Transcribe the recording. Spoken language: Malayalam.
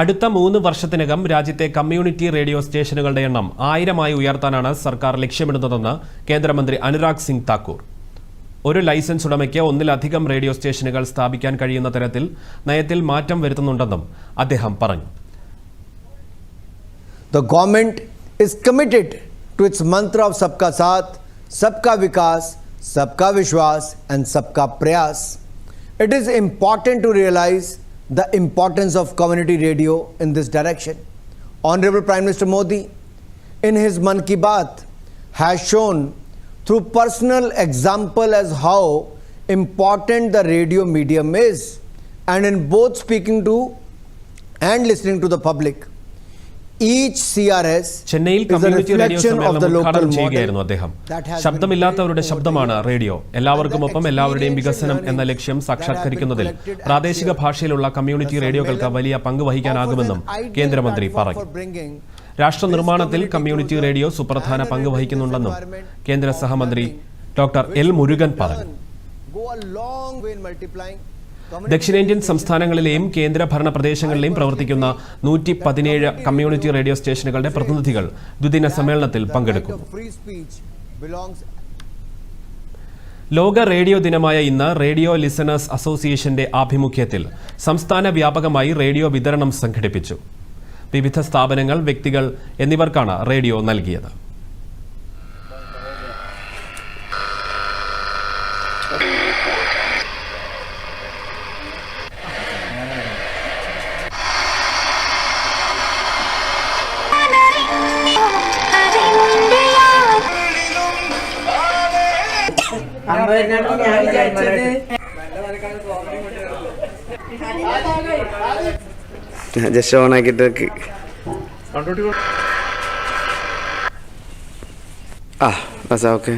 അടുത്ത മൂന്ന് വർഷത്തിനകം രാജ്യത്തെ കമ്മ്യൂണിറ്റി റേഡിയോ സ്റ്റേഷനുകളുടെ എണ്ണം ആയിരമായി ഉയർത്താനാണ് സർക്കാർ ലക്ഷ്യമിടുന്നതെന്ന് കേന്ദ്രമന്ത്രി അനുരാഗ് സിംഗ് താക്കൂർ. ഒരു ലൈസൻസ് ഉടമയ്ക്ക് ഒന്നിലധികം റേഡിയോ സ്റ്റേഷനുകൾ സ്ഥാപിക്കാൻ കഴിയുന്ന തരത്തിൽ നയത്തിൽ മാറ്റം വരുത്തുന്നുണ്ടെന്നും അദ്ദേഹം പറഞ്ഞു. The government is committed to mantra of sabka sabka vikas സബ്കാ Vishwas and Sabka Prayas It is important to realize the importance of community radio in this direction. Honorable Prime Minister Modi, in his Man Ki Baat, has shown through personal example as how important the radio medium is, and in both speaking to and listening to the public. ചെന്നൈയിൽ ചെയ്യുകയായിരുന്നു അദ്ദേഹം. ശബ്ദമില്ലാത്തവരുടെ ശബ്ദമാണ് റേഡിയോ. എല്ലാവർക്കും ഒപ്പം എല്ലാവരുടെയും വികസനം എന്ന ലക്ഷ്യം സാക്ഷാത്കരിക്കുന്നതിൽ പ്രാദേശിക ഭാഷയിലുള്ള കമ്മ്യൂണിറ്റി റേഡിയോകൾക്ക് വലിയ പങ്ക് വഹിക്കാനാകുമെന്നും കേന്ദ്രമന്ത്രി പറഞ്ഞു. രാഷ്ട്രനിർമ്മാണത്തിൽ കമ്മ്യൂണിറ്റി റേഡിയോ സുപ്രധാന പങ്ക് വഹിക്കുന്നുണ്ടെന്നും കേന്ദ്ര സഹമന്ത്രി ഡോക്ടർ എൽ മുരുകൻ പറഞ്ഞു. ദക്ഷിണേന്ത്യൻ സംസ്ഥാനങ്ങളിലെയും കേന്ദ്രഭരണ പ്രദേശങ്ങളിലെയും പ്രവർത്തിക്കുന്ന നൂറ്റി പതിനേഴ് കമ്മ്യൂണിറ്റി റേഡിയോ സ്റ്റേഷനുകളുടെ പ്രതിനിധികൾ ദ്വിദിന സമ്മേളനത്തിൽ പങ്കെടുക്കും. ലോക റേഡിയോ ദിനമായ ഇന്ന് റേഡിയോ ലിസണേഴ്സ് അസോസിയേഷന്റെ ആഭിമുഖ്യത്തിൽ സംസ്ഥാന വ്യാപകമായി റേഡിയോ വിതരണം സംഘടിപ്പിച്ചു. വിവിധ സ്ഥാപനങ്ങൾ വ്യക്തികൾ എന്നിവർക്കാണ് റേഡിയോ നൽകിയത്. അമ്പതിനാട്ടിൽ ഞാൻ വിചാരിച്ചത് ജസ്റ്റ് ഓൺ ആക്കിട്ട് ആ ബസ് ഓക്കെ.